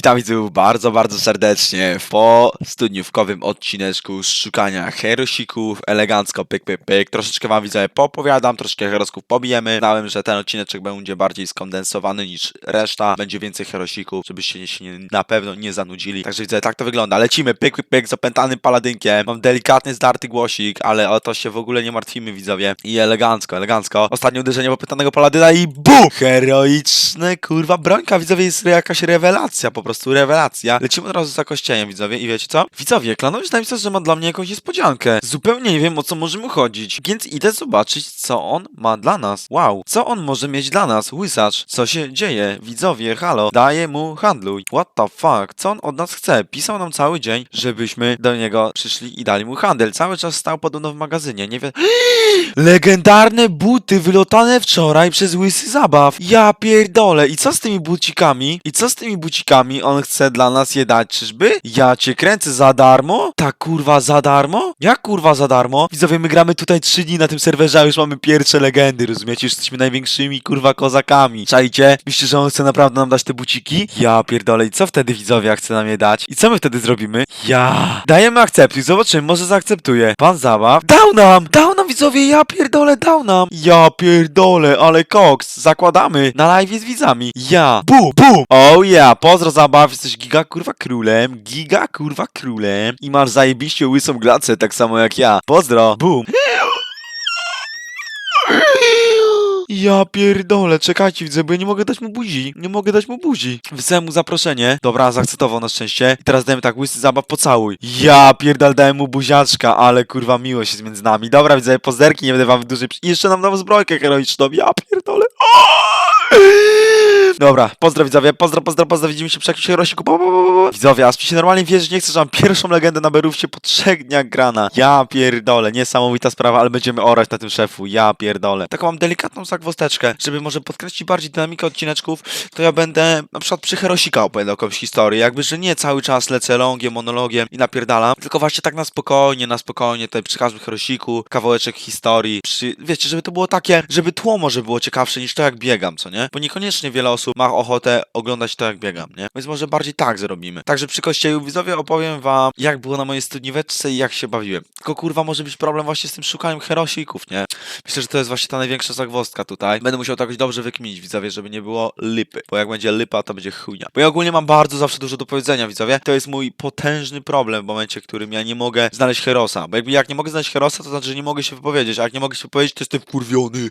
Witam widzów bardzo, bardzo serdecznie po studniówkowym odcineczku z szukania herosików, elegancko, pyk, pyk, pyk. Troszeczkę wam widzę popowiadam, troszeczkę herosków pobijemy. Znałem, że ten odcineczek będzie bardziej skondensowany niż reszta. Będzie więcej herosików, żebyście się nie, na pewno nie zanudzili. Także widzę, tak to wygląda. Lecimy, pyk, pyk, pyk, z opętanym paladynkiem. Mam delikatny, zdarty głosik, ale o to się w ogóle nie martwimy, widzowie. I elegancko, elegancko. Ostatnie uderzenie opętanego paladyna i BUM! Heroiczne, kurwa, brońka, widzowie, jest jakaś rewelacja, po prostu rewelacja. Lecimy od razu za kościeniem, widzowie, i wiecie co? Widzowie, klanowiec napisał, że ma dla mnie jakąś niespodziankę. Zupełnie nie wiem, o co może mu chodzić, więc idę zobaczyć, co on ma dla nas. Wow, co on może mieć dla nas? Łysacz, co się dzieje? Widzowie, halo, daję mu handluj. What the fuck? Co on od nas chce? Pisał nam cały dzień, żebyśmy do niego przyszli i dali mu handel. Cały czas stał podobno w magazynie, nie wiem... Legendarne buty wylotane wczoraj przez Łysy Zabaw. Ja pierdolę. I co z tymi bucikami? I co z tymi bucikami? On chce dla nas je dać, czyżby? Ja cię kręcę za darmo? Tak kurwa za darmo? Jak kurwa za darmo? Widzowie, my gramy tutaj trzy dni na tym serwerze, a już mamy pierwsze legendy, rozumiecie? Już jesteśmy największymi kurwa kozakami. Czajcie? Myślicie, że on chce naprawdę nam dać te buciki? Ja pierdolę. I co wtedy widzowie chce nam je dać? I co my wtedy zrobimy? Ja. Dajemy akceptuj, zobaczymy, może zaakceptuje. Pan zabaw. Dał nam! Dał nam widzowie, ja pierdolę, dał nam! Ja pierdolę, ale koks, zakładamy na live z widzami. Ja, bum, bum! Oh yeah, pozdro zabaw, jesteś giga kurwa królem, giga kurwa królem i masz zajebiście łysą glacę, tak samo jak ja. Pozdro, bum! Ja pierdolę, czekajcie, widzę, bo ja nie mogę dać mu buzi. Nie mogę dać mu buzi. Wysłałem mu zaproszenie. Dobra, zaakceptował na szczęście. I teraz dajemy tak, łysy zabaw, pocałuj. Ja pierdol, dałem mu buziaczka, ale kurwa miłość jest między nami. Dobra, widzę, pozderki, nie będę wam dłużej... I jeszcze nam nową zbrojkę heroiczną. Ja pierdolę. Dobra, pozdro widzowie, pozdro, pozdro, pozdro, widzimy się przy jakimś pa. Widzowie, aż mi się normalnie wierzyć nie chcę, że mam pierwszą legendę na Berówcie po trzech dniach grana. Ja pierdolę, niesamowita sprawa, ale będziemy orać na tym szefu, ja pierdolę. Taką mam delikatną zagwosteczkę, żeby może podkreślić bardziej dynamikę odcineczków, to ja będę na przykład przy herosika opowiadał jakąś historię, jakby, że nie cały czas lecę longiem, monologiem i napierdalam, tylko właśnie tak na spokojnie, na spokojnie, tutaj przy każdym herosiku, kawałeczek historii, przy, wiecie, żeby to było takie, żeby tło może było ciekawsze niż to jak biegam, co nie? Bo niekoniecznie wiele osób ma ochotę oglądać to jak biegam, nie? Więc może bardziej tak zrobimy. Także przy kościelu widzowie opowiem wam, jak było na mojej studnióweczce i jak się bawiłem. Tylko kurwa może być problem właśnie z tym szukaniem herosików, nie? Myślę, że to jest właśnie ta największa zagwozdka tutaj. Będę musiał to jakoś dobrze wykminić, widzowie, żeby nie było lipy. Bo jak będzie lipa, to będzie chujnia. Bo ja ogólnie mam bardzo zawsze dużo do powiedzenia, widzowie. To jest mój potężny problem w momencie, w którym ja nie mogę znaleźć herosa. Bo jakby jak nie mogę znaleźć herosa, to znaczy, że nie mogę się wypowiedzieć. A jak nie mogę się wypowiedzieć, to jestem wkurwiony.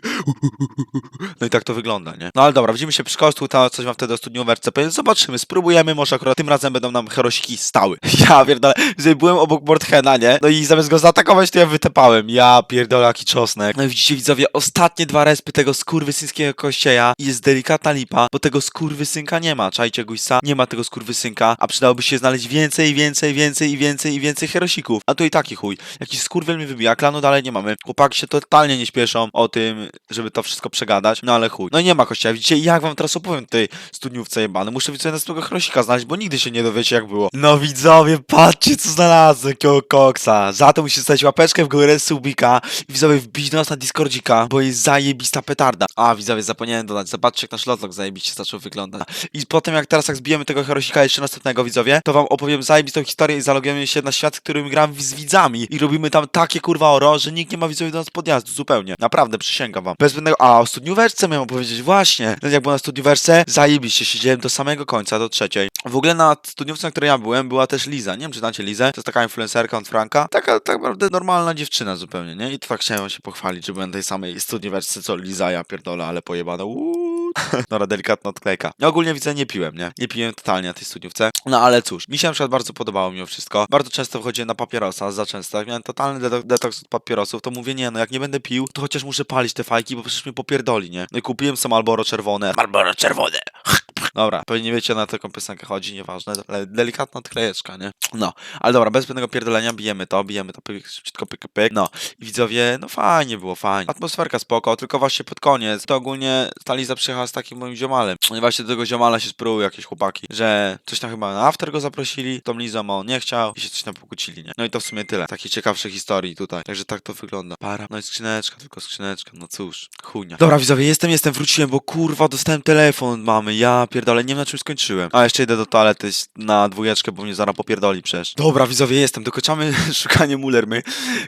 No i tak to wygląda, nie? No ale dobra, widzimy się przy kostku, coś mam wtedy o studnióweczce powiedzieć. Zobaczymy, spróbujemy, może akurat tym razem będą nam herosiki stały. Ja pierdolę, byłem obok Mordhena, nie? No i zamiast go zaatakować, to ja wytepałem. Ja pierdolę, jaki czosnek. No i widzicie, widzowie, ostatnie dwa respy tego skurwysyńskiego kościeja jest delikatna lipa, bo tego skurwysynka nie ma. Czajcie, Guźsa? Nie ma tego skurwysynka, a przydałoby się znaleźć więcej, więcej, więcej i więcej i więcej herosików. A to i taki chuj. Jakiś skurwiel mi wybija, klanu dalej nie mamy. Chłopaki się totalnie nie śpieszą o tym, żeby to wszystko przegadać, no ale chuj. No nie ma kościoła, widzicie, jak wam teraz opowiem tej studniówce jebany. Muszę widzowie następnego herosika znaleźć, bo nigdy się nie dowiecie jak było. No widzowie, patrzcie co znalazłem, jakiego koksa. Za to musicie stać łapeczkę w górę, subika i widzowie wbić do nas na Discordzika, bo jest zajebista petarda. A widzowie, zapomniałem dodać, zobaczcie jak nasz lotlog zajebiście zaczął wyglądać. I potem jak teraz jak zbijemy tego herosika jeszcze następnego widzowie, to wam opowiem zajebistą historię i zalogujemy się na świat, w którym gram z widzami i robimy tam takie kurwa oro, że nikt nie ma widzowie do nas podjazdu, zupełnie. Naprawdę, przysięgam wam. Bez. A, o studnióweczce miałem opowiedzieć, właśnie. No jak było na studnióweczce, zajebiście, siedziałem do samego końca, do trzeciej. W ogóle na studniówce, na której ja byłem, była też Liza. Nie wiem, czy znacie Lizę. To jest taka influencerka od Franka. Taka tak naprawdę normalna dziewczyna zupełnie, nie? I tak chciałem się pochwalić, że byłem tej samej studnióweczce co Liza, ja pierdolę, ale pojebana. Uuu. Dobra, delikatna odklejka. Ja ogólnie widzę, nie piłem, nie? Nie piłem totalnie na tej studniówce. No ale cóż, mi się na przykład bardzo podobało mimo wszystko. Bardzo często wchodziłem na papierosa, za często. Jak miałem totalny deto- detoks od papierosów, to mówię, nie no, jak nie będę pił, to chociaż muszę palić te fajki, bo przecież mnie popierdoli, nie? No i kupiłem sobie Marlboro czerwone. Marlboro czerwone! Dobra, pewnie nie wiecie na taką piosenkę chodzi, nieważne, ale delikatna odklejeczka, nie? No, ale dobra, bez zbędnego pierdolenia bijemy to, bijemy to, pyk, szybciutko pyk, pyk, no. I widzowie, no fajnie było, fajnie. Atmosferka spoko, tylko właśnie pod koniec, to ogólnie ta Liza przyjechała z takim moim ziomalem. No I właśnie do tego ziomala się spróbują jakieś chłopaki, że coś tam chyba na after go zaprosili, tą Lizą on nie chciał i się coś tam pokłócili, nie? No i to w sumie tyle, takich ciekawszych historii tutaj, także tak to wygląda. Para, no i skrzyneczka, tylko skrzyneczka, no cóż, chujnia. Dobra widzowie, jestem, jestem, wróciłem, bo kurwa dostałem telefon mamy, ja pier... pierdolę, nie wiem na czym skończyłem. A jeszcze idę do toalety na dwójeczkę, bo mnie zaraz popierdoli przecież. Dobra, widzowie, jestem, dokończamy szukanie mulermy.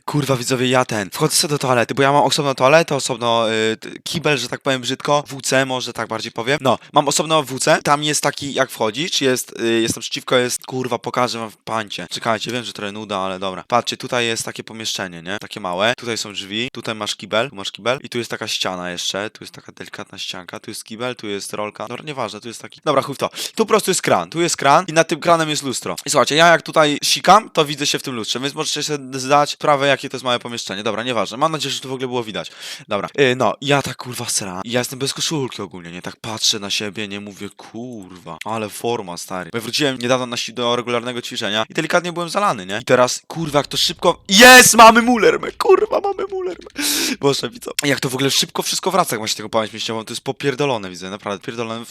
Kurwa, widzowie, ja ten. Wchodzę sobie do toalety, bo ja mam osobną toaletę, osobno y, kibel, że tak powiem brzydko, WC może tak bardziej powiem. No, mam osobno WC, tam jest taki, jak wchodzisz, jest, y, jest naprzeciwko, jest, kurwa, pokażę wam w pancie. Czekajcie, wiem, że trochę nuda, ale dobra. Patrzcie, tutaj jest takie pomieszczenie, nie? Takie małe, tutaj są drzwi, tutaj masz kibel, tu masz kibel i tu jest taka ściana jeszcze, tu jest taka delikatna ścianka, tu jest kibel, tu jest rolka. Dobra, nieważne, tu jest taki... Dobra, chuj w to. Tu po prostu jest kran, tu jest kran i nad tym kranem jest lustro. I słuchajcie, ja jak tutaj sikam, to widzę się w tym lustrze, więc możecie sobie zdać sprawę, jakie to jest małe pomieszczenie. Dobra, nieważne. Mam nadzieję, że to w ogóle było widać. Dobra, yy, no, ja tak kurwa sra. Ja jestem bez koszulki ogólnie, nie? Tak patrzę na siebie, nie mówię, kurwa, ale forma, stary. Bo wróciłem niedawno na, do regularnego ćwiczenia i delikatnie byłem zalany, nie? I teraz, kurwa, jak to szybko... Jest! Mamy mulermę! Kurwa, mamy mulermę! Boże, widzę. Jak to w ogóle szybko wszystko wraca, jak ma się tego pamięć mieściową, to jest popierdolone, widzę, naprawdę, pierdolone.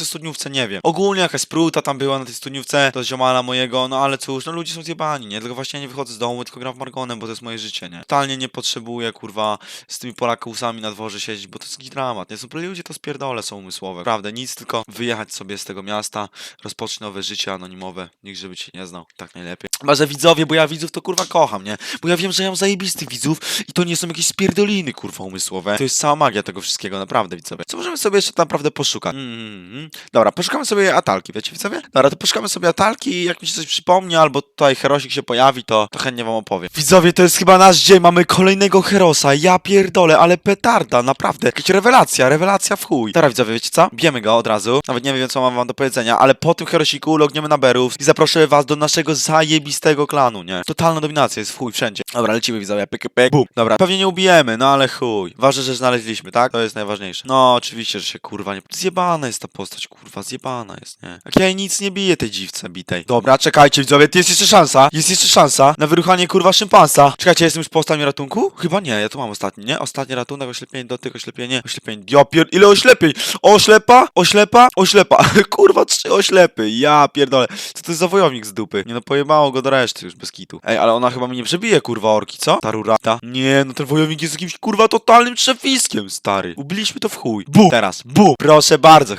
O studniówce, nie wiem. Ogólnie jakaś spruta tam była na tej studniówce, to ziomala mojego, no ale cóż, no ludzie są zjebani, nie? Tylko właśnie ja nie wychodzę z domu, tylko gram w Margonem, bo to jest moje życie, nie? Totalnie nie potrzebuję, kurwa, z tymi Polakusami na dworze siedzieć, bo to jest jakiś dramat, nie? Są ludzie to spierdole są umysłowe. Prawda, nic, tylko wyjechać sobie z tego miasta, rozpocząć nowe życie anonimowe, nikt żeby cię nie znał, tak najlepiej. Chyba, że widzowie, bo ja widzów to kurwa kocham, nie? Bo ja wiem, że ja mam zajebistych widzów i to nie są jakieś spierdoliny, kurwa, umysłowe. To jest cała magia tego wszystkiego, naprawdę, widzowie. Co możemy sobie jeszcze naprawdę poszukać? Mm, Dobra, poszukamy sobie atalki, wiecie, widzowie? Dobra, to poszukamy sobie atalki i jak mi się coś przypomni, albo tutaj herosik się pojawi, to, to chętnie wam opowiem. Widzowie, to jest chyba nasz dzień, mamy kolejnego herosa, ja pierdolę, ale petarda, naprawdę. Jakaś rewelacja, rewelacja w chuj. Dobra, widzowie, wiecie co? Bijemy go od razu, nawet nie wiem, co mam wam do powiedzenia, ale po tym herosiku logniemy na berów i zaproszę was do naszego zajebistego klanu, nie? Totalna dominacja jest w chuj wszędzie. Dobra, lecimy widzowie, pyk, pyk, bum. Dobra, pewnie nie ubijemy, no ale chuj. Ważne, że znaleźliśmy, tak? To jest najważniejsze. No, oczywiście, że się kurwa nie... Zjebana jest ta postać, kurwa, zjebana jest, nie? Jak ja nic nie biję tej dziwce bitej. Dobra, czekajcie widzowie, jest jeszcze szansa, jest jeszcze szansa na wyruchanie kurwa szympansa. Czekajcie, jestem już po ostatnim ratunku? Chyba nie, ja tu mam ostatni, nie? Ostatni ratunek, oślepienie, dotyk, oślepienie, oślepienie. Ja pier... Ile oślepień? Oślepa, oślepa, oślepa. kurwa, trzy oślepy, ja pierdolę. Co to jest za wojownik z dupy? Nie no, pojebało go do reszty już bez kitu. Ej, ale ona chyba mnie nie przebije, kurwa, orki, co? Ta rurata. Nie, no ten wojownik jest jakimś, kurwa, totalnym trzefiskiem, stary. Ubiliśmy to w chuj. Bu! Teraz, bu! Proszę bardzo,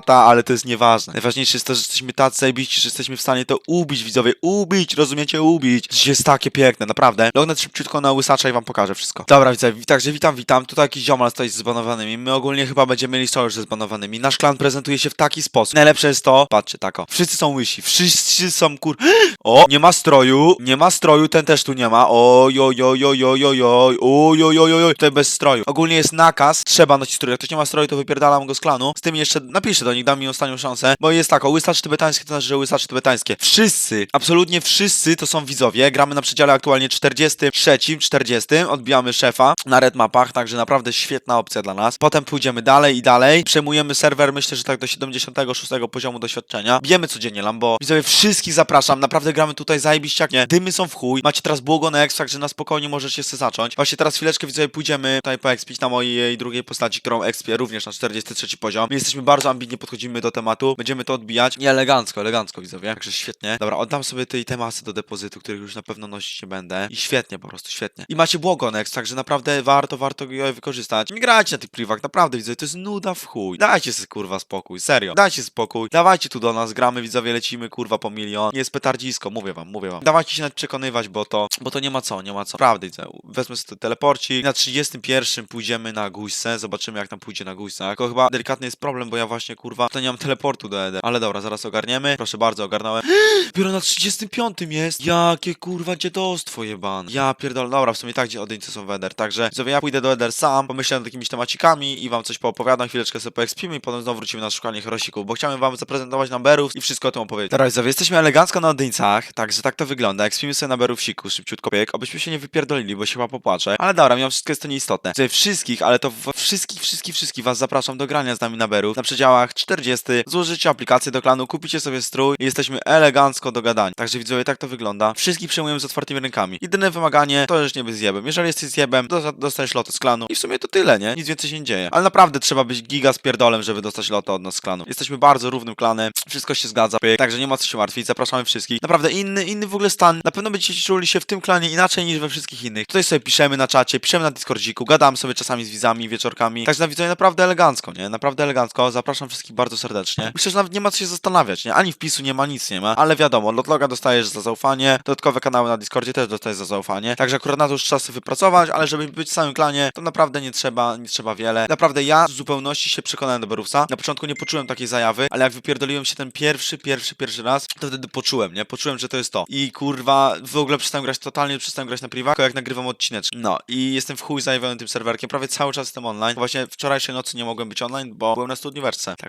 heroszata, ale to jest nieważne. Najważniejsze jest to, że jesteśmy tacy zajebiści, że jesteśmy w stanie to ubić, widzowie. Ubić, rozumiecie? Ubić. To jest takie piękne, naprawdę. Lognę szybciutko na łysacza i wam pokażę wszystko. Dobra, widzowie, także witam, witam. Tutaj jakiś ziomal stoi z zbanowanymi. My ogólnie chyba będziemy mieli sojusz ze zbanowanymi. Nasz klan prezentuje się w taki sposób. Najlepsze jest to, patrzcie, tako. Wszyscy są łysi, wszyscy są kur... O, nie ma stroju, nie ma stroju, ten też tu nie ma. Oj, oj, oj, oj, oj, oj, oj, oj, oj, oj, oj, tutaj bez stroju. Ogólnie jest nakaz, trzeba nosić strój. Jak ktoś nie ma stroju, to wypierdalam go z klanu. Z tym jeszcze napiszę do nich, dam mi ostatnią szansę, bo jest tak, o łysacz tybetańskie to znaczy, że łysacz tybetańskie. Wszyscy, absolutnie wszyscy to są widzowie. Gramy na przedziale aktualnie 43, 40, odbijamy szefa na red mapach, także naprawdę świetna opcja dla nas. Potem pójdziemy dalej i dalej. Przejmujemy serwer, myślę, że tak do 76 poziomu doświadczenia. Bijemy codziennie Lambo. Widzowie, wszystkich zapraszam, naprawdę gramy tutaj zajebiście jak nie. Dymy są w chuj, macie teraz błogo na exp, także na spokojnie możecie się zacząć. Właśnie teraz chwileczkę widzowie pójdziemy tutaj poekspić na mojej drugiej postaci, którą expię również na 43 poziom. My jesteśmy bardzo ambitnie, podchodzimy do tematu, będziemy to odbijać. Nie elegancko, elegancko widzowie, także świetnie. Dobra, oddam sobie tej temasy do depozytu, których już na pewno nosić nie będę. I świetnie, po prostu świetnie. I macie błogo next, także naprawdę warto, warto je wykorzystać. Nie grajcie na tych privach, naprawdę widzowie, to jest nuda w chuj. Dajcie sobie kurwa spokój, serio. Dajcie spokój, dawajcie tu do nas, gramy widzowie, lecimy kurwa po milion. Nie jest petardzisko, mówię wam, mówię wam. Dawajcie się nawet przekonywać, bo to, bo to nie ma co, nie ma co. Prawda, widzowie. Wezmę sobie teleporci. Na 31 pójdziemy na Guźce, zobaczymy jak tam pójdzie na Guźcach. Tylko chyba delikatny jest problem, bo ja właśnie kurwa, to nie mam teleportu do Eder. Ale dobra, zaraz ogarniemy. Proszę bardzo, ogarnąłem. Dopiero na 35 jest. Jakie kurwa dziadostwo jebane. Ja pierdolę. Dobra, w sumie tak, gdzie odeńcy są w Eder. Także widzowie, ja pójdę do Eder sam, pomyślę nad jakimiś temacikami i wam coś poopowiadam, chwileczkę sobie poekspimy i potem znowu wrócimy na szukanie herosików, bo chciałem wam zaprezentować numberów i wszystko o tym opowiedzieć. Dobra, widzowie, jesteśmy elegancko na odeńcach, także tak to wygląda. Ekspimy sobie numberów siku, szybciutko bieg, obyśmy się nie wypierdolili, bo się chyba popłaczę. Ale dobra, mimo wszystko jest to nieistotne. Widzowie, wszystkich, ale to wszystkich, wszystkich, wszystkich was zapraszam do grania z nami na przedziałach 40. Złożycie aplikację do klanu, kupicie sobie strój i jesteśmy elegancko dogadani. Także widzowie, tak to wygląda. Wszystkich przyjmujemy z otwartymi rękami. Jedyne wymaganie to już nie być zjebem. Jeżeli jesteś zjebem, to dostajesz lotę z klanu. I w sumie to tyle, nie? Nic więcej się nie dzieje. Ale naprawdę trzeba być giga z pierdolem, żeby dostać lotę od nas z klanu. Jesteśmy bardzo równym klanem, wszystko się zgadza, pyk. także nie ma co się martwić, zapraszamy wszystkich. Naprawdę inny, inny w ogóle stan. Na pewno będziecie czuli się w tym klanie inaczej niż we wszystkich innych. Tutaj sobie piszemy na czacie, piszemy na Discordziku, gadamy sobie czasami z widzami, wieczorkami. Także na widzowie naprawdę elegancko, nie? Naprawdę elegancko. Zapraszam wszystkich wszystkich bardzo serdecznie. Myślę, że nawet nie ma co się zastanawiać, nie? Ani wpisu nie ma, nic nie ma, ale wiadomo, lotloga dostajesz za zaufanie, dodatkowe kanały na Discordzie też dostajesz za zaufanie, także akurat na to już sobie wypracować, ale żeby być w samym klanie, to naprawdę nie trzeba, nie trzeba wiele. Naprawdę ja w zupełności się przekonałem do Berufsa. Na początku nie poczułem takiej zajawy, ale jak wypierdoliłem się ten pierwszy, pierwszy, pierwszy raz, to wtedy poczułem, nie? Poczułem, że to jest to. I kurwa, w ogóle przestałem grać totalnie, przestałem grać na priwa, jak nagrywam odcineczki. No i jestem w chuj zajawiony tym serwerkiem, prawie cały czas jestem online. Właśnie wczorajszej nocy nie mogłem być online, bo byłem na studniówce.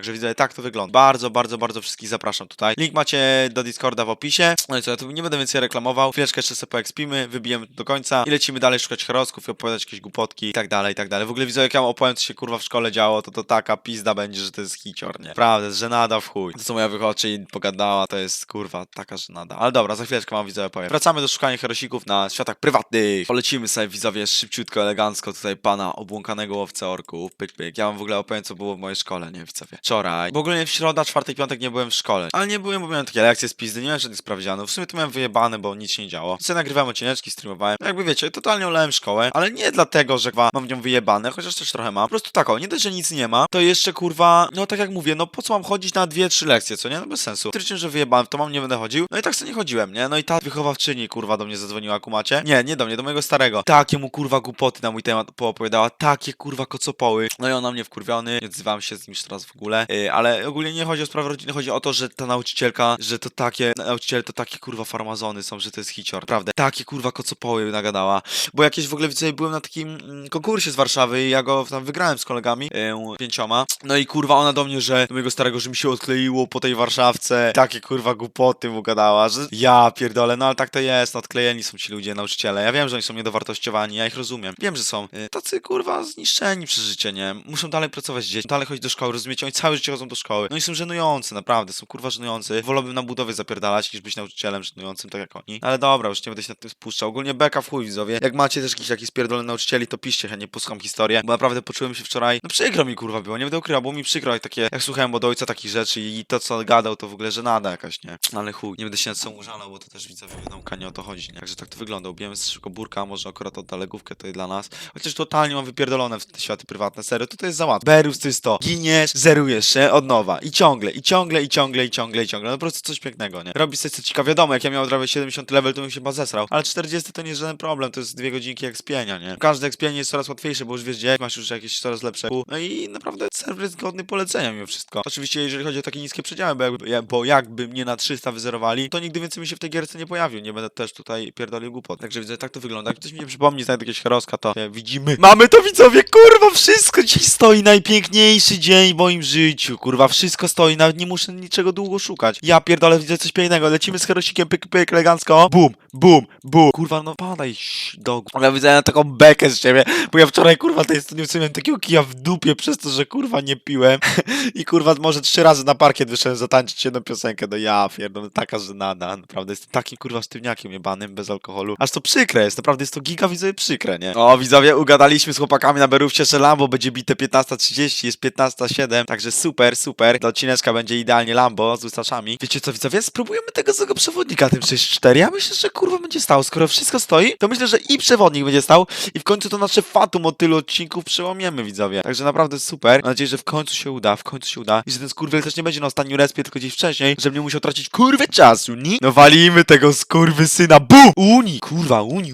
Także widzę, tak to wygląda. Bardzo, bardzo, bardzo wszystkich zapraszam tutaj. Link macie do Discorda w opisie. No i co, ja tu nie będę więcej reklamował. Chwileczkę jeszcze sobie poekspimy, wybijemy do końca i lecimy dalej szukać herosków i opowiadać jakieś głupotki i tak dalej, i tak dalej. W ogóle widzę, jak ja opowiem, co się kurwa w szkole działo, to to taka pizda będzie, że to jest hicior, nie? Prawda, żenada w chuj. To co moja wychodzi pogadała, to jest kurwa taka żenada. Ale dobra, za chwileczkę mam widzowie powiem. Wracamy do szukania herosików na światach prywatnych. Polecimy sobie widzowie szybciutko, elegancko tutaj pana obłąkanego łowcę orków. Pyk, pyk. Ja wam w ogóle opowiem, co było w mojej szkole, nie widzowie. Wczoraj. W ogóle w środa, czwartek, piątek nie byłem w szkole. Ale nie byłem, bo miałem takie lekcje z pizdy, nie miałem żadnych sprawdzianów. W sumie to miałem wyjebane, bo nic się nie działo. Sobie nagrywałem odcineczki, streamowałem. Jakby wiecie, totalnie olałem szkołę, ale nie dlatego, że kwa, mam w nią wyjebane, chociaż też trochę mam. Po prostu tak, o, nie dość, że nic nie ma, to jeszcze kurwa, no tak jak mówię, no po co mam chodzić na dwie, trzy lekcje, co nie? No bez sensu. Stwierdziłem, że wyjebałem, to mam, nie będę chodził. No i tak sobie nie chodziłem, nie? No i ta wychowawczyni, kurwa, do mnie zadzwoniła, kumacie. Nie, nie do mnie, do mojego starego. Takie mu kurwa głupoty na mój temat poopowiadała, takie kurwa kocopoły. No i on na mnie wkurwiony, nie odzywam się z nim teraz w ogóle. Yy, ale ogólnie nie chodzi o sprawę rodziny, chodzi o to, że ta nauczycielka, że to takie, nauczyciele to takie kurwa farmazony są, że to jest hicior, prawda? Takie kurwa kocopoły nagadała. Bo jakieś w ogóle widzę, byłem na takim mm, konkursie z Warszawy i ja go tam wygrałem z kolegami, yy, pięcioma. No i kurwa ona do mnie, że do mojego starego, że mi się odkleiło po tej Warszawce. Takie kurwa głupoty mu gadała, że ja pierdolę, no ale tak to jest, no odklejeni są ci ludzie, nauczyciele. Ja wiem, że oni są niedowartościowani, ja ich rozumiem. Wiem, że są yy, tacy kurwa zniszczeni przez życie, nie? Muszą dalej pracować z dziećmi, dalej chodzić do szkoły, rozumiecie? Oni całe życie chodzą do szkoły. No i są żenujący, naprawdę, są kurwa żenujący. Wolałbym na budowie zapierdalać, niż być nauczycielem żenującym, tak jak oni. Ale dobra, już nie będę się nad tym spuszczał. Ogólnie beka w chuj, widzowie. Jak macie też jakiś taki spierdolony nauczycieli, to piszcie, chętnie posłucham historię, bo naprawdę poczułem się wczoraj, no przykro mi kurwa było, nie będę ukrywał, było mi przykro, jak takie, jak słuchałem od ojca takich rzeczy i to, co gadał, to w ogóle żenada jakaś, nie? Ale chuj, nie będę się nad sobą użalał, bo to też widzowie wiadomo, nie o to chodzi, nie? Także tak to wygląda, ubijemy szybko burka, może akurat odda legówkę, to jest dla nas. Chociaż totalnie mam wypierdolone w te światy prywatne, serio, to to jest. Berus to jest to, giniesz, zerujesz się od nowa i ciągle, i ciągle, i ciągle, i ciągle, i ciągle, no po prostu coś pięknego, nie? Robi sobie co ciekawe, wiadomo, jak ja miałem prawie 70 level, to bym się chyba zesrał, ale 40 to nie jest żaden problem, to jest dwie godzinki ekspienia, nie? Każde ekspienie jest coraz łatwiejsze, bo już wiesz gdzie, masz już jakieś coraz lepsze, no i naprawdę serwer jest godny polecenia mimo wszystko. Oczywiście, jeżeli chodzi o takie niskie przedziały, bo jakby, ja- bo jakby mnie na 300 wyzerowali, to nigdy więcej mi się w tej gierce nie pojawił, nie będę też tutaj pierdolił głupot. Także widzę, tak to wygląda. Jak ktoś mi nie przypomni, znajdę jakieś heroska, to e, widzimy. Mamy to widzowie, kurwa, wszystko dziś stoi, najpiękniejszy dzień w moim życiu, kurwa, wszystko stoi, nawet nie muszę niczego długo szukać. Ja pierdolę, widzę coś pięknego, lecimy z herosikiem, pyk, pyk, elegancko, bum, bum, bum. Kurwa, no padaj, do... Ja widzę ja taką bekę z ciebie, bo ja wczoraj, kurwa, tej studniówce miałem takiego kija w dupie przez to, że kurwa nie piłem i kurwa może trzy razy na parkiet wyszedłem zatańczyć jedną piosenkę, no ja pierdolę, taka żenada, naprawdę jestem takim kurwa sztywniakiem jebanym, bez alkoholu, aż to przykre jest, naprawdę jest to giga widzowie przykre, nie? O, widzowie, ugadaliśmy z chłopakami na Berówcie, że Lambo będzie bite 15.30, jest 15.07, także super, super, do odcineczka będzie idealnie Lambo z ustaszami. Wiecie co, widzowie, spróbujemy tego złego przewodnika tym 6.4, ja myślę, że kurwa będzie stał, skoro wszystko stoi, to myślę, że i przewodnik będzie stał i w końcu to nasze fatum od tylu odcinków przełamiemy, widzowie. Także naprawdę super. Mam nadzieję, że w końcu się uda, w końcu się uda. I że ten skurwiel też nie będzie na ostatnim respie, tylko gdzieś wcześniej, żebym nie musiał tracić kurwy czasu, ni? No walimy tego skurwy syna, BUM! Uni! Kurwa, uni!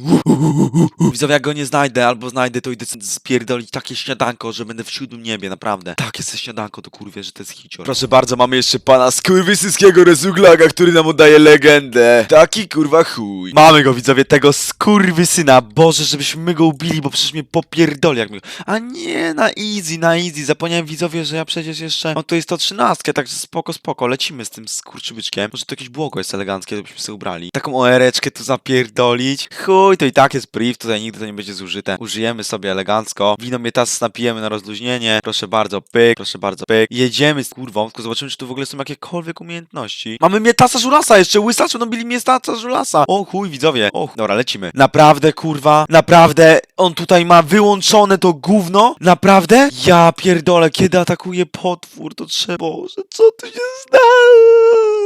Widzowie, jak go nie znajdę, albo znajdę, to idę spierdolić takie śniadanko, że będę w siódmym niebie, naprawdę. Takie se śniadanko, to kurwie, że to jest hicior. Proszę bardzo, mamy jeszcze pana skurwysyskiego rezuglaga, który nam oddaje legendę. Taki kurwa chuj. Mamy go, widzowie, tego skurwysyna. Boże, żebyśmy my go ubili, bo przecież mnie popierdoli, jak my... A nie, na easy, na easy. Zapomniałem, widzowie, że ja przecież jeszcze... No to jest to trzynastkę, także spoko, spoko. Lecimy z tym skurczybyczkiem. Może to jakieś błogo jest eleganckie, to byśmy sobie ubrali. Taką oereczkę tu zapierdolić. Chuj, to i tak jest priv, tutaj nigdy to nie będzie zużyte. Użyjemy sobie elegancko. Wino mnie teraz napijemy na rozluźnienie. Proszę bardzo, pyk, proszę bardzo, pyk. Jedziemy z kurwą, tylko zobaczymy, czy tu w ogóle są jakiekolwiek umiejętności. Mamy mietasa żulasa jeszcze, łysaczu, no bili mietasa żulasa. O chuj, widzowie. O, dobra, lecimy. Naprawdę, kurwa, naprawdę, on tutaj ma wyłączone to gówno? Naprawdę? Ja pierdolę, kiedy atakuje potwór, to trzeba... Boże, co tu się stało?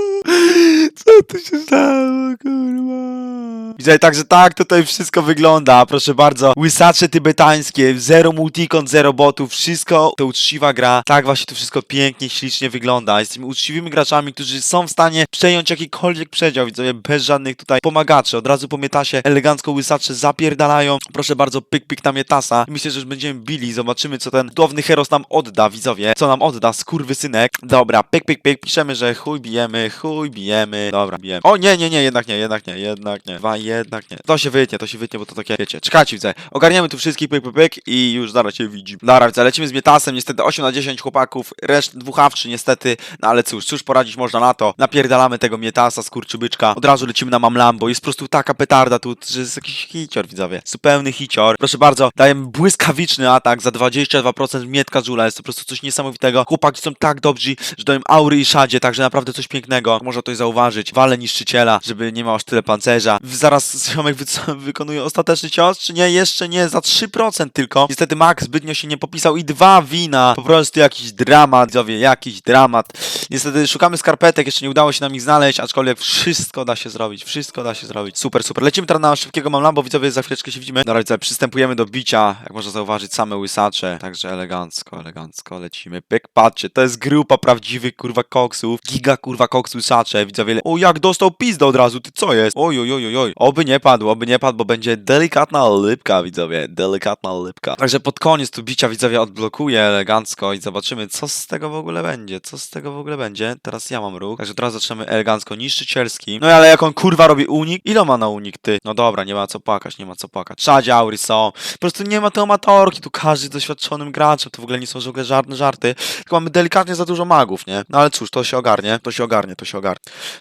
Co tu się stało, kurwa? Widzę, także tak tutaj wszystko wygląda, proszę bardzo. Łysacze tybetańskie, zero multikont, zero botów, wszystko to uczciwa gra. Tak właśnie to wszystko pięknie, ślicznie wygląda. Jesteśmy uczciwymi graczami, którzy są w stanie przejąć jakikolwiek przedział, widzowie, bez żadnych tutaj pomagaczy. Od razu po mietasie elegancko łysacze zapierdalają. Proszę bardzo, pyk, pyk na mietasa. Myślę, że już będziemy bili, zobaczymy, co ten cudowny heros nam odda, widzowie. Co nam odda, skurwysynek. Dobra, pyk, pyk, pyk, piszemy, że chuj bijemy, chuj bijemy. Dobra, bijemy. O, nie, nie, nie, jednak nie, jednak nie, jednak nie. Dwa, jednak nie. To się wytnie, to się wytnie, bo to takie, wiecie, czekajcie, widzę. Ogarniemy tu wszystkich, pyk, pyk, pyk i już zaraz się widzimy. Dobra, widzę, lecimy z mietasem, niestety 8 na 10 chłopaków, reszt dwuchawczy niestety, no ale cóż, cóż poradzić można na to. Napierdalamy tego mietasa, skurczybyczka, od razu lecimy na Mamlambo, jest po prostu taka petarda tu, że jest jakiś hicior, widzowie. Zupełny hicior. Proszę bardzo, dajemy błyskawiczny atak za 22% mietka żula, jest to po prostu coś niesamowitego. Chłopaki są tak dobrzy, że dają aury i szadzie, także naprawdę coś pięknego. Można to zauważyć. Wale niszczyciela, żeby nie miał aż tyle pancerza. Zaraz ziomek wy wykonuje ostateczny cios, czy nie? Jeszcze nie, za 3% tylko. Niestety Max zbytnio się nie popisał i dwa wina. Po prostu jakiś dramat, widzowie, jakiś dramat. Niestety szukamy skarpetek, jeszcze nie udało się nam ich znaleźć, aczkolwiek wszystko da się zrobić, wszystko da się zrobić. Super, super. Lecimy teraz na szybkiego mam bo widzowie, za chwileczkę się widzimy. Na razie przystępujemy do bicia, jak można zauważyć, same łysacze, także elegancko, elegancko lecimy. Pyk, patrzcie, to jest grupa prawdziwych kurwa koksów, giga kurwa koks łysacze, widzowie. O, jak dostał pizdę od razu, ty co jest? Oj, oj, oj, oj. Oby nie padł, oby nie padł, bo będzie delikatna lipka, widzowie, delikatna lipka. Także pod koniec tu bicia, widzowie, odblokuję elegancko i zobaczymy, co z tego w ogóle będzie, co z tego w ogóle będzie. Teraz ja mam ruch, także teraz zaczynamy elegancko, niszczycielski. No ale jak on kurwa robi unik, ile ma na unik, ty? No dobra, nie ma co płakać, nie ma co płakać. Szadzie aury są, po prostu nie ma tu amatorki, tu każdy jest doświadczonym graczem, to w ogóle nie są w ogóle żadne żarty, tylko mamy delikatnie za dużo magów, nie? No ale cóż, to się ogarnie, to się ogarnie, to się ogarnie.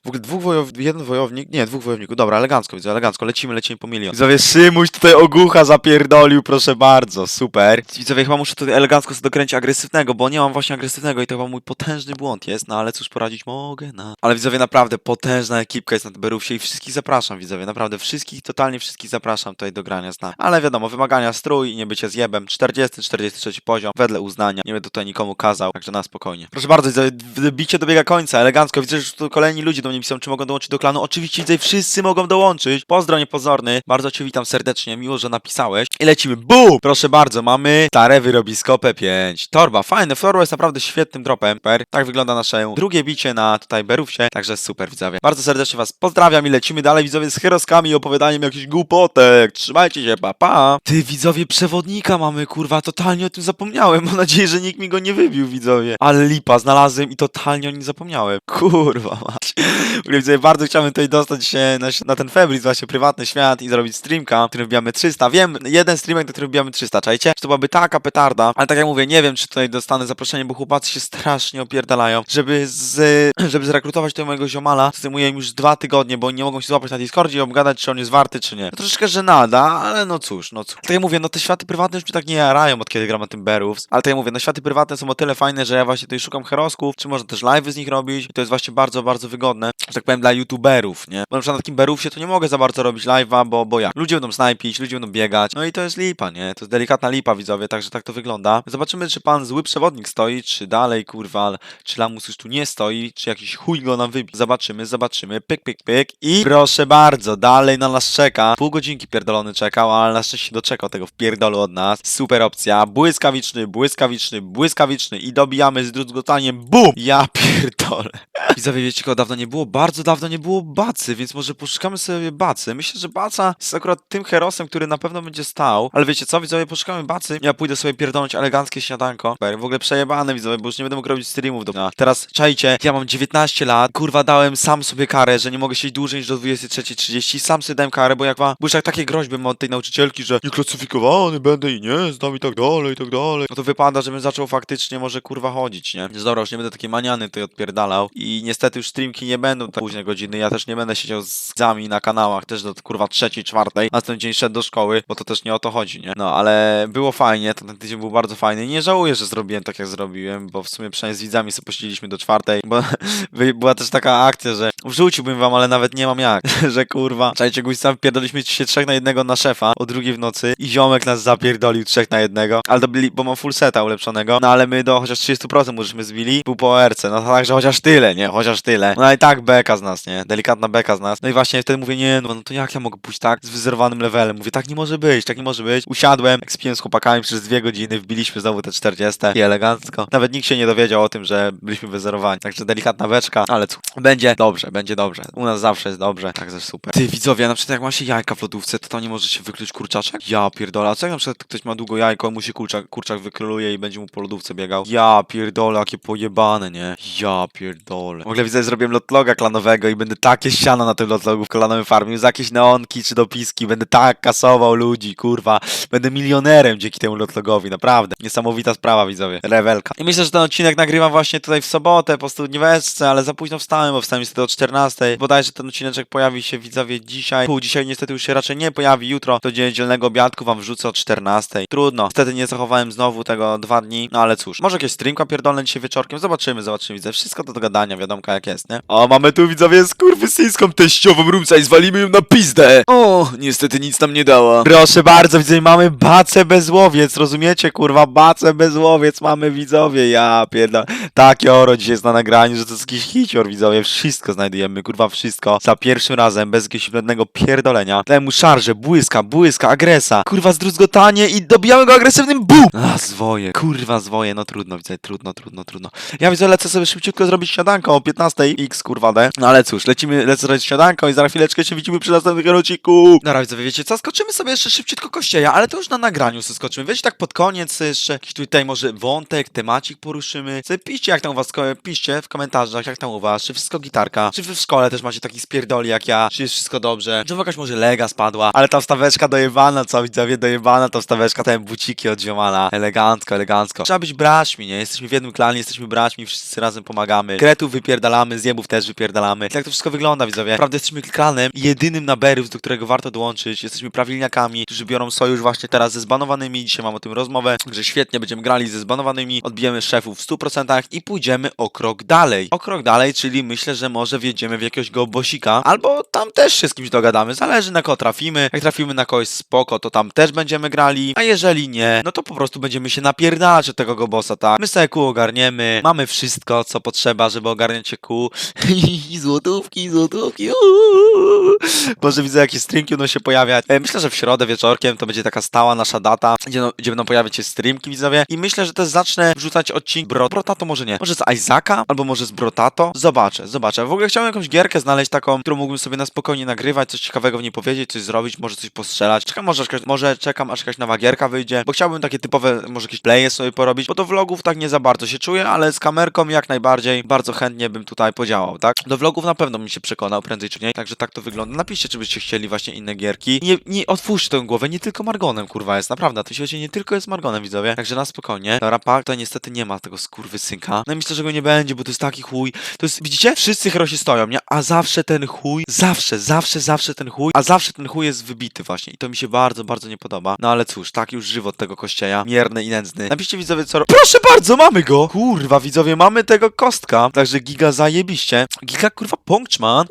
W ogóle dwóch wojowników, jeden wojownik, nie, dwóch wojowników, dobra, elegancko, widzę, elegancko, lecimy, lecimy po milion. Widzowie, Szymuś tutaj ogucha zapierdolił, proszę bardzo, super. Widzowie, chyba muszę tutaj elegancko sobie dokręcić agresywnego, bo nie mam właśnie agresywnego i to chyba mój potężny błąd jest, no ale cóż poradzić mogę, no. Ale widzowie, naprawdę potężna ekipka jest na Berufsie i wszystkich zapraszam, widzowie, naprawdę wszystkich, totalnie wszystkich zapraszam tutaj do grania z nami. Ale wiadomo, wymagania strój i nie bycie zjebem, 40, 43 poziom, wedle uznania, nie będę tutaj nikomu kazał, także na spokojnie. Proszę bardzo, widzowie, bicie dobiega końca, elegancko, widzę, że tu kolejni ludzie do mnie piszą, czy mogą dołączyć do klanu, oczywiście widzę, wszyscy mogą dołączyć, pozdro niepozorny, bardzo cię witam serdecznie, miło, że napisałeś. I lecimy, BUM! Proszę bardzo, mamy stare wyrobisko P5, torba, fajne, torba jest naprawdę świetnym dropem, super, tak wygląda nasze drugie bicie na tutaj Berówsie, także super widzowie, bardzo serdecznie was pozdrawiam i lecimy dalej widzowie z heroskami i opowiadaniem jakichś głupotek, trzymajcie się, pa pa! Ty widzowie, przewodnika mamy, kurwa, totalnie o tym zapomniałem, mam nadzieję, że nikt mi go nie wybił widzowie, ale lipa, znalazłem i totalnie o nim zapomniałem, kurwa mać. W ogóle widzowie, bardzo chciałbym tutaj dostać się na, na ten Febris, właśnie prywatny świat i zrobić streamka, w którym wbijamy 300, wiem, jeden streamek, do którego wbijamy 300, czajcie? Że to byłaby taka petarda, ale tak jak mówię, nie wiem, czy tutaj dostanę zaproszenie, bo chłopacy się strasznie opierdalają, żeby z, żeby zrekrutować tego mojego ziomala, zajmuję im już dwa tygodnie, bo oni nie mogą się złapać na Discordzie i obgadać, czy on jest warty, czy nie. No, troszeczkę żenada, ale no cóż, no cóż. Tak jak mówię, no te światy prywatne już mnie tak nie jarają, od kiedy gram na tym Berów, ale tak jak mówię, no światy prywatne są o tyle fajne, że ja właśnie tutaj szukam herosków, czy można też live'y z nich robić i to jest właśnie bardzo, bardzo wygodne, że tak powiem, dla youtuberów, nie? Bo na przykład na takim Berówsie to nie mogę za bardzo robić live'a, bo, bo jak? Ludzie będą snajpić, ludzie będą biegać, no i to jest lipa, nie? To jest delikatna lipa, widzowie, także tak to wygląda. Zobaczymy, czy pan zły przewodnik stoi, czy dalej, kurwa, czy Lamus już tu nie stoi, czy jakiś chuj go nam wybił. Zobaczymy, zobaczymy, pyk, pyk, pyk i proszę bardzo, dalej na nas czeka. Pół godzinki pierdolony czekał, ale na szczęście doczekał tego w pierdolu od nas. Super opcja, błyskawiczny, błyskawiczny, błyskawiczny i dobijamy z druzgotaniem, BUM! Ja pierdolę. Widzowie, wiecie, kogo dawno nie było? Bardzo dawno nie było Bacy, więc może poszukamy sobie Bacy. Myślę, że Baca jest akurat tym herosem, który na pewno będzie stał. Ale wiecie co, widzowie, poszukamy Bacy. Ja pójdę sobie pierdolnąć eleganckie śniadanko. W ogóle przejebane, widzowie, bo już nie będę mógł robić streamów. Do... No, teraz, czajcie, ja mam 19 lat, kurwa, dałem sam sobie karę, że nie mogę siedzieć dłużej niż do 23.30. Sam sobie dałem karę, bo jak ma, bo już jak takie groźby mam od tej nauczycielki, że nieklasyfikowany będę i nie znam i tak dalej, i tak dalej. No to wypada, żebym zaczął faktycznie może kurwa chodzić, nie? Więc dobra, już nie będę takie maniany tutaj odpierdalał i niestety już streamki nie będą tak późne godziny, ja też nie będę siedział z zami na kanałach też do kurwa trzeciej, czwartej, następny dzień szedł do szkoły, bo to też nie o to chodzi, nie? No, ale było fajnie, ten, tydzień był bardzo fajny. Nie żałuję, że zrobiłem tak jak zrobiłem, bo w sumie przynajmniej z widzami sobie posiedzieliśmy do czwartej, bo by- była też taka akcja, że wrzuciłbym wam, ale nawet nie mam jak, że kurwa, czajcie, sam pierdoliśmy się trzech na jednego na szefa o drugiej w nocy i ziomek nas zapierdolił trzech na jednego, ale to byli, bo mam full seta ulepszonego, no ale my do chociaż 30% już żeśmy zbili, był po ORC, no to także chociaż tyle, nie, chociaż tyle, no i tak beka z nas, nie, delikatna beka z nas, no i właśnie wtedy mówię, nie, no no to jak ja mogę pójść tak z wyzerowanym levelem? Mówię, tak nie może być, tak nie może być. Usiadłem, ekspiłem z chłopakami przez dwie godziny, wbiliśmy znowu te 40 i elegancko. Nawet nikt się nie dowiedział o tym, że byliśmy wyzerowani. Także delikatna beczka, ale cóż, będzie dobrze, będzie dobrze. U nas zawsze jest dobrze, także super. Ty widzowie, na przykład jak ma się jajka w lodówce, to tam nie może się wykluć kurczaczek? Ja pierdolę, a co jak na przykład ktoś ma długo jajko, mu się kurczak, kurczak wykróluje i będzie mu po lodówce biegał? Ja pierdolę, jakie pojebane, nie? Ja pierdolę. W ogóle widzę, że zrobiłem lotloga klanowego i będę takie siano na tym lotlogu w klanowym farmie, za jakieś neonki czy dopiski, będę tak kasował ludzi, kurwa. Będę milionerem dzięki temu lotlogowi, naprawdę. Niesamowita sprawa, widzowie. Rewelka. I myślę, że ten odcinek nagrywam właśnie tutaj w sobotę, po studnióweczce, ale za późno wstałem, bo wstałem niestety o 14. Bodajże ten odcineczek pojawi się, widzowie, dzisiaj. Pół dzisiaj niestety już się raczej nie pojawi, jutro do dzielnego obiadku wam wrzucę o 14. Trudno. Niestety nie zachowałem znowu tego dwa dni, no ale cóż. Może jakieś streamka pierdolne dzisiaj wieczorkiem, zobaczymy, zobaczymy, widzę. Wszystko do dogadania, wiadomo jak jest, nie? O, mamy tu, widzowie, skurwysyńską teściową rumca i zwalimy ją na pizdę. O, niestety nic nam nie dała. Proszę bardzo, widzowie, mamy bacę bezłowiec, rozumiecie, kurwa, bacę bezłowiec mamy, widzowie, ja pierdolę. Takie oro dzisiaj jest na nagraniu, że to jest jakiś hicior, widzowie, wszystko znajdujemy, kurwa, wszystko. Za pierwszym razem, bez jakiegoś blednego pierdolenia. Dałem mu szarże, błyska, błyska, agresa, kurwa, zdruzgotanie i dobijamy go agresywnym BUM! A, zwoje, kurwa, zwoje, no trudno, widzę, trudno, trudno, trudno. Ja widzę, lecę sobie szybciutko zrobić śniadanko o 15 x kurwa D. No ale cóż, lecimy, lecę zrobić śniadanko i za chwileczkę się widzimy przy następnym odcinku. Dobra, widzowie, wiecie co, skoczymy sobie jeszcze szybciutko kościeja, ale to już na nagraniu sobie skoczymy. Wiecie, tak pod koniec jeszcze jakiś tutaj może wątek, temacik poruszymy. Sobie piszcie jak tam u was, piszcie w komentarzach jak tam u was, czy wszystko gitarka, czy wy w szkole też macie taki spierdoli jak ja, czy jest wszystko dobrze, czy jakaś może lega spadła, ale ta wstaweczka dojebana, co widzowie, dojebana ta wstaweczka, te buciki od ziomala, elegancko, elegancko. Trzeba być braćmi, nie? Jesteśmy w jednym klanie, jesteśmy braćmi, wszyscy razem pomagamy. Kretów wypierdalamy, zjebów też wypierdalamy. Jak to wszystko wygląda, widzowie? Naprawdę jesteśmy klanem jedynym na Berus, do którego warto dołączyć. Jesteśmy prawilniakami, którzy biorą sojusz właśnie teraz ze zbanowanymi. Dzisiaj mam o tym rozmowę, że świetnie będziemy grali ze zbanowanymi, odbijemy szefów w 100% i pójdziemy o krok dalej. O krok dalej, czyli myślę, że może wjedziemy w jakiegoś gobosika, albo tam też się z kimś dogadamy. Zależy na kogo trafimy. Jak trafimy na kogoś spoko, to tam też będziemy grali, a jeżeli nie, no to po prostu będziemy się napierdalać od tego gobosa, tak? My sobie ogarniemy, mamy wszystko, co potrzeba, żeby ogarniać się kół. złotówki, złotówki. uuu. Może widzę, jakie streamki będą się pojawiać. E, Myślę, że w środę wieczorkiem to będzie taka stała nasza data, gdzie, no, gdzie będą pojawiać się streamki, widzowie. I myślę, że też zacznę wrzucać odcinek Bro... Brotato może nie. Może z Isaaca, albo może z Brotato. Zobaczę, zobaczę. W ogóle chciałem jakąś gierkę znaleźć taką, którą mógłbym sobie na spokojnie nagrywać, coś ciekawego w niej powiedzieć, coś zrobić, może coś postrzelać. Czekam, może, może czekam, aż jakaś nowa gierka wyjdzie, bo chciałbym takie typowe, może jakieś playe sobie porobić, bo do vlogów tak nie za bardzo się czuję, ale z kamerką jak najbardziej bardzo chętnie bym tutaj podziałał, tak? Do vlogów na pewno bym się przekonał prędzej czy nie, także tak to wygląda. Napiszcie, czy byście chcieli właśnie inne gierki. Nie, nie otwórzcie tę głowę, nie tylko Margonem, kurwa, jest naprawdę, na tym świecie nie tylko jest Margonem, widzowie, także na spokojnie. Dobra, pak, to niestety nie ma tego skurwysynka. No i myślę, że go nie będzie, bo to jest taki chuj. To jest, widzicie? Wszyscy herosi stoją, nie? A zawsze ten chuj, zawsze, zawsze, zawsze ten chuj, a zawsze ten chuj jest wybity właśnie i to mi się bardzo, bardzo nie podoba. No ale cóż, tak już żywot tego kościeja, mierny i nędzny. Napiszcie widzowie co... ro- Proszę bardzo, mamy go! Kurwa, widzowie, mamy tego kostka, także giga zajebiście. Giga, kurwa, Pongczman.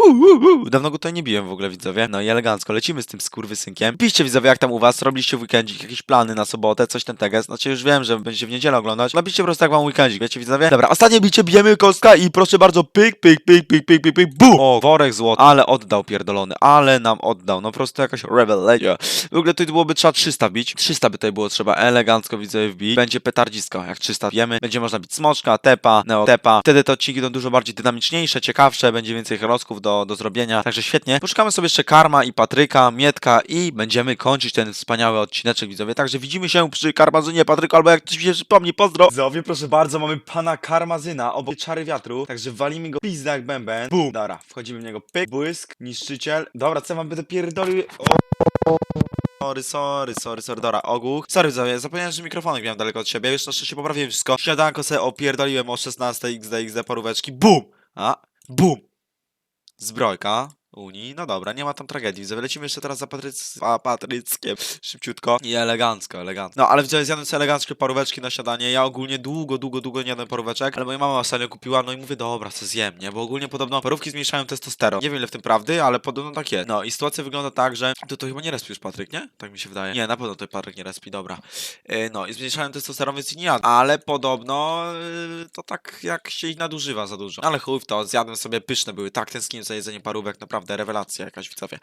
Dawno go tutaj nie biłem w ogóle, widzowie. No i elegancko, lecimy z tym skurwysynkiem. Piszcie widzowie, jak tam u was, robiliście w weekendzik jakieś plany na sobotę, coś ten teges. Znaczy już wiem, że będziecie w niedzielę oglądać. Napiszcie po prostu jak wam weekendzik, wiecie widzowie? Dobra, ostatnie bicie, bijemy kostka i proszę bardzo, pyk, pyk, pyk, pyk, pyk, pyk, pyk, bum! O, worek złoty, ale oddał pierdolony, ale nam oddał, no po prostu jakaś rewelacja. W ogóle tutaj byłoby trzeba 300 bić, 300 by tutaj było trzeba elegancko widzowie wbić. Będzie petardzisko, jak 300 wiemy, będzie można bić smoczka, tepa, neo, tepa. Wtedy te odcinki będą dużo bardziej dynamiczniejsze, ciekawsze, będzie więcej herosków do, do zrobienia, także świetnie. Poszukamy sobie jeszcze Karma i Patryka, Mietka i będziemy kończyć ten wspaniały odcineczek widzowie, także widzimy się przy Karmazynie, Patryku, albo jak ktoś się przypomni, pozdro. Widzowie, proszę bardzo, mamy pana Karmazyna obok czary wiatru, także walimy go pizda jak bęben. Bum. Dobra, wchodzimy w niego, pyk, błysk, niszczyciel. Dobra, co ja wam będę? O. Sorry, sorry, sorry, sorry, dobra, ogłuch. Sorry, widzowie, zapomniałem, że mikrofonek miałem daleko od siebie, już na szczęście poprawiłem wszystko. Śniadanko sobie opierdoliłem o 16 XD, XD poróweczki, bum! A, bum! Zbrojka. Unii, no dobra, nie ma tam tragedii. Widzowie, Lecimy jeszcze teraz za Patryc... a, Patryckiem. Szybciutko i elegancko, elegancko. No, ale widzowie, zjadłem sobie eleganckie paróweczki na śniadanie. Ja ogólnie długo, długo, długo nie jadłem paróweczek, ale moja mama ostatnio kupiła, no i mówię, dobra, co zjem, nie? Bo ogólnie podobno parówki zmniejszają testosteron. Nie wiem ile w tym prawdy, ale podobno tak jest. No i sytuacja wygląda tak, że... To, to chyba nie respisz, Patryk, nie? Tak mi się wydaje. Nie, na pewno to Patryk nie respi, dobra. Yy, no i zmniejszają testosteron, więc nie jadłem. Ale podobno yy, to tak jak się ich nadużywa za dużo. Ale chuj w to, zjadłem sobie pyszne były, tak tęskniłem za jedzenie parówek, naprawdę naprawdę rewelacja jakaś widzowie.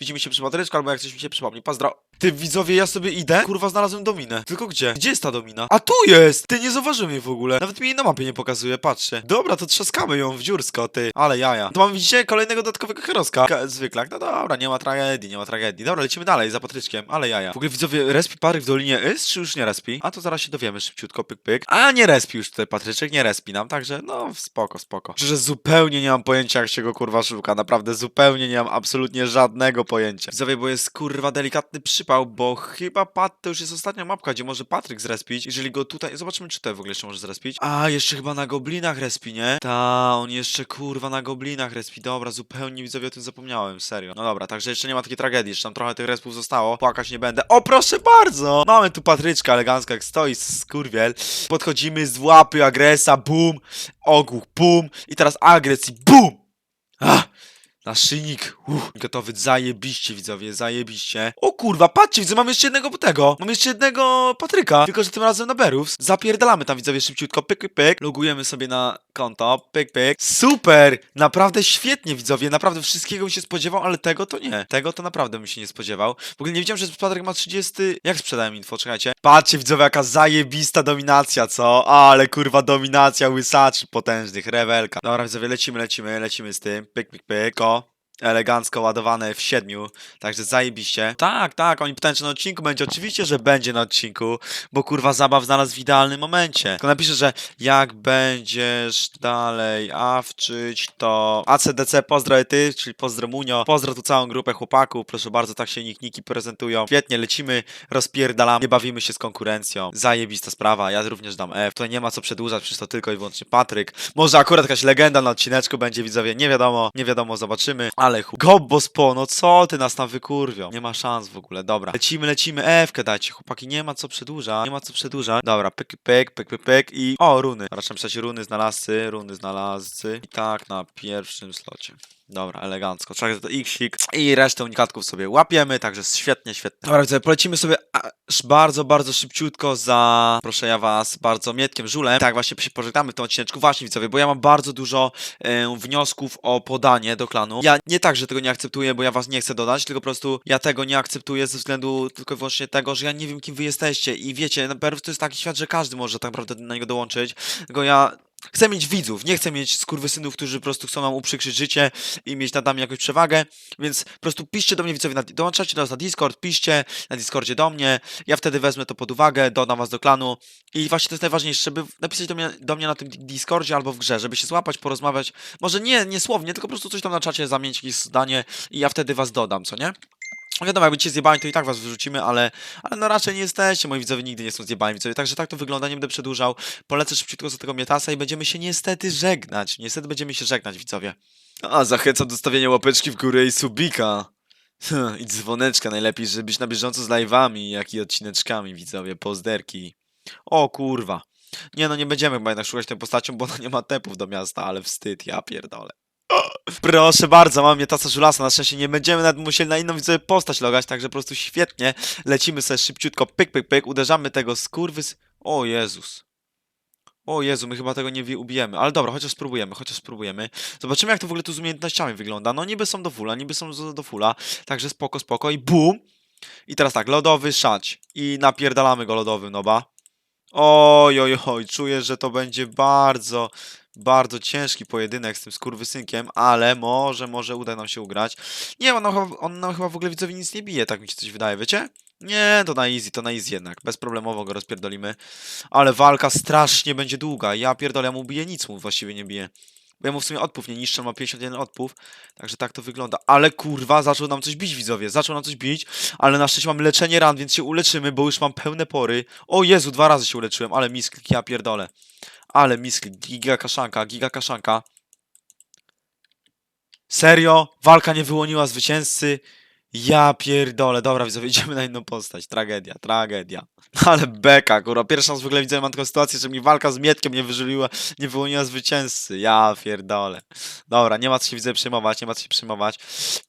Widzimy się przy Patryczku, albo jak coś mi się przypomni. Pozdro. Ty widzowie, ja sobie idę. Kurwa, znalazłem dominę. Tylko gdzie? Gdzie jest ta domina? A tu jest! Ty nie zauważyłem jej w ogóle. Nawet mi jej na mapie nie pokazuje, patrzcie. Dobra, to trzaskamy ją w dziursko, ty. Ale jaja. To mamy, widzicie, kolejnego dodatkowego heroska. Ka- Zwykle. No dobra, nie ma tragedii, nie ma tragedii. Dobra, lecimy dalej za Patryczkiem, ale jaja. W ogóle widzowie, respi pary w Dolinie Is, czy już nie respi? A to zaraz się dowiemy szybciutko, pyk, pyk. A nie respi już tutaj Patryczek, nie respi nam, także no spoko, spoko. Szczerze, zupełnie nie mam pojęcia, jak się go kurwa szuka. Naprawdę, zupełnie nie mam absolutnie żadnego pojęcia. Widzowie, bo jest kurwa delikatny przypał, bo chyba Pat to już jest ostatnia mapka, gdzie może Patryk zrespić. Jeżeli go tutaj, zobaczymy, czy tutaj w ogóle jeszcze może zrespić. A, jeszcze chyba na goblinach respi, nie? Ta, on jeszcze kurwa na goblinach respi. Dobra, zupełnie widzowie o tym zapomniałem, serio. No dobra, także jeszcze nie ma takiej tragedii, jeszcze tam trochę tych respów zostało. Płakać nie będę. O, proszę bardzo! Mamy tu Patryczka elegancko, jak stoi skurwiel. Podchodzimy z łapy agresa, bum, ogłuch, bum i teraz agres i bum! Ah! Naszyjnik, uff, gotowy, zajebiście widzowie, zajebiście. O kurwa, patrzcie, widzę, mam jeszcze jednego tego, mam jeszcze jednego Patryka, tylko że tym razem na Berów. Zapierdalamy tam widzowie szybciutko, pyk, pyk, pyk, logujemy sobie na konto, pyk, pyk. Super, naprawdę świetnie widzowie, naprawdę wszystkiego bym się spodziewał, ale tego to nie. Tego to naprawdę bym się nie spodziewał. W ogóle nie wiedziałem, że Patryk ma 30, jak sprzedałem info, czekajcie. Patrzcie widzowie, jaka zajebista dominacja, co? Ale kurwa dominacja łysaczy potężnych, rewelka. Dobra widzowie, lecimy, lecimy, lecimy z tym, pyk, pyk, pyk, elegancko ładowane w siedmiu, także zajebiście. Tak, tak, oni pytają, czy na odcinku będzie. Oczywiście, że będzie na odcinku, bo kurwa zabaw znalazł w idealnym momencie. Tylko napiszę, że jak będziesz dalej awczyć, to ACDC pozdro ty, czyli pozdro Munio, pozdro tu całą grupę chłopaków, proszę bardzo, tak się nikniki prezentują. Świetnie, lecimy, rozpierdalamy, nie bawimy się z konkurencją. Zajebista sprawa, ja również dam F. Tutaj nie ma co przedłużać, przecież to tylko i wyłącznie Patryk. Może akurat jakaś legenda na odcineczku będzie, widzowie, nie wiadomo, nie wiadomo, zobaczymy. Ale Gobbo spo, no co ty nas tam wykurwią? Nie ma szans w ogóle, dobra. Lecimy, lecimy, F-kę dajcie, chłopaki, nie ma co przedłużać, nie ma co przedłużać. Dobra, pyk, pyk, pyk, pyk, pyk i... O, runy. Raczej przecież runy znalazcy, runy znalazcy. I tak na pierwszym slocie. Dobra, elegancko. Czekaj, to xik i resztę unikatków sobie łapiemy, także świetnie, świetnie. Dobra, widzę, polecimy sobie aż bardzo, bardzo szybciutko za, proszę ja was, bardzo mietkiem żulem. Tak, właśnie się pożegnamy w tym odcineczku. Właśnie, widzowie, bo ja mam bardzo dużo e, wniosków o podanie do klanu. Ja nie tak, że tego nie akceptuję, bo ja was nie chcę dodać, tylko po prostu ja tego nie akceptuję ze względu tylko i wyłącznie tego, że ja nie wiem, kim wy jesteście i wiecie, na to jest taki świat, że każdy może tak naprawdę do niego dołączyć, tylko ja Chcę mieć widzów, nie chcę mieć skurwysynów, którzy po prostu chcą nam uprzykrzyć życie i mieć nad nami jakąś przewagę, więc po prostu piszcie do mnie widzowie, na, do nas na Discord, piszcie na Discordzie do mnie, ja wtedy wezmę to pod uwagę, dodam was do klanu. I właśnie to jest najważniejsze, żeby napisać do mnie, do mnie na tym Discordzie albo w grze, żeby się złapać, porozmawiać, może nie, nie słownie, tylko po prostu coś tam na czacie zamienić jakieś zdanie i ja wtedy was dodam, co nie? No Wiadomo, jakby cię zjebali, to i tak was wyrzucimy, ale, ale no raczej nie jesteście, moi widzowie nigdy nie są zjebani widzowie, także tak to wygląda, nie będę przedłużał, polecę szybciutko do tego mietasa i będziemy się niestety żegnać, niestety będziemy się żegnać, widzowie. A, zachęcam do stawienia łapeczki w górę i subika. I dzwoneczka najlepiej, żeby być na bieżąco z live'ami, jak i odcineczkami, widzowie, pozderki. O kurwa. Nie no, nie będziemy chyba jednak szukać tą postacią, bo ona nie ma tepów do miasta, ale wstyd, ja pierdolę. Proszę bardzo, mam mnie tasa żulasa, na szczęście nie będziemy nawet musieli na inną widzowie postać logać, także po prostu świetnie. Lecimy sobie szybciutko, pyk, pyk, pyk, uderzamy tego skurwys... O Jezus. O Jezu, my chyba tego nie ubijemy, ale dobra, chociaż spróbujemy, chociaż spróbujemy. Zobaczymy jak to w ogóle tu z umiejętnościami wygląda. No niby są do fula, niby są do, fula, także spoko, spoko i bum. I teraz tak, lodowy szać i napierdalamy go lodowym, noba. Oj, oj, oj, czuję, że to będzie bardzo, bardzo ciężki pojedynek z tym skurwysynkiem, ale może, może uda nam się ugrać. Nie, on, nam chyba- on nam chyba w ogóle widzowi nic nie bije, tak mi się coś wydaje, wiecie? Nie, to na easy, to na easy jednak. Bezproblemowo go rozpierdolimy. Ale walka strasznie będzie długa. Ja pierdolę, ja mu biję, nic mu właściwie nie bije. Bo ja mu w sumie odpływ nie niszczę, ma 51 odpływ. Także tak to wygląda. Ale kurwa, zaczął nam coś bić, widzowie. Zaczął nam coś bić, ale na szczęście mam leczenie ran, więc się uleczymy, bo już mam pełne pory. O Jezu, dwa razy się uleczyłem, ale misklik, ja pierdolę. Ale misklik, giga kaszanka, giga kaszanka. Serio? Walka nie wyłoniła zwycięzcy? Ja pierdolę, dobra widzowie, idziemy na inną postać. Tragedia, tragedia. Ale beka, kurwa. Pierwszy raz w ogóle widzę, mam taką sytuację, że mi walka z Mietkiem nie wyżyliła, nie wyłoniła zwycięzcy. Ja pierdolę. Dobra, nie ma co się widzę przejmować, nie ma co się przejmować.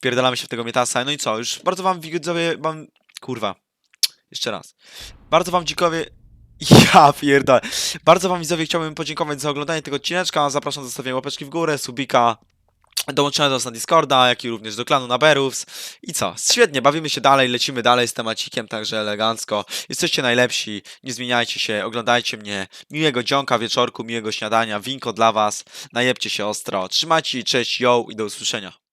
Pierdolamy się w tego Mietasa. No i co, już bardzo wam widzowie, mam... Kurwa. Jeszcze raz. Bardzo wam dzikowie... Ja pierdolę. Bardzo wam widzowie chciałbym podziękować za oglądanie tego odcineczka. Zapraszam do zostawienia łapeczki w górę, subika. Dołączyłem do nas na Discorda, jak i również do klanu Naberus. I co? Świetnie, bawimy się dalej, lecimy dalej z temacikiem, także elegancko. Jesteście najlepsi, nie zmieniajcie się, oglądajcie mnie. Miłego dzionka, wieczorku, miłego śniadania, winko dla was. Najebcie się ostro. Trzymajcie cześć, yo i do usłyszenia.